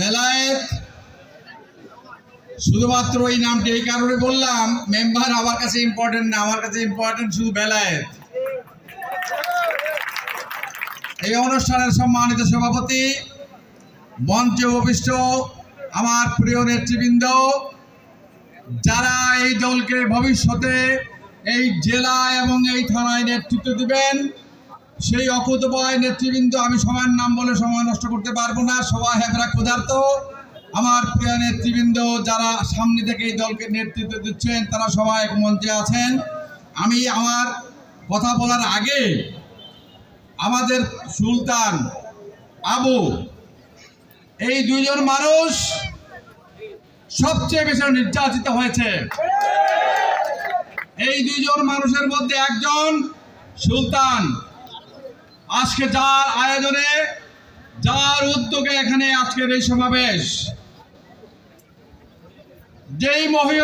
বেলায়েত, শুধুমাত্র এই নামটি এই কারণে বললাম মেম্বার আমার কাছে ইম্পর্টেন্ট না, আমার কাছে ইম্পর্টেন্ট শুধু বেলায়েত। এই অনুষ্ঠানের সম্মানিত সভাপতি, মঞ্চে অভিষ্ট আমার প্রিয় নেতৃবৃন্দ, যারা এই দলকে ভবিষ্যতে এই জেলা এবং এই থানায় নেতৃত্ব দিবেন সেই অকুতবায় নেতৃবৃন্দ, আমি সবার নাম বলে সময় নষ্ট করতে পারব না। সবাই হেবরা ক্ষুধার্ত। আমার প্রিয় নেতৃবৃন্দ, যারা সামনে থেকে এই দলকে নেতৃত্ব দিচ্ছেন, তারা সবাই এক মঞ্চে আছেন। আমি আমার কথা বলার আগে আমাদের সুলতান আবু, এই দুইজন মানুষ সবচেয়ে বেশি নির্যাতিত হয়েছে। এই দুইজন মানুষের মধ্যে একজন সুলতান। আজকে যার আয়োজনে যার উদ্যোগে এখানে আজকের এই সমাবেশ। যেই মহিলা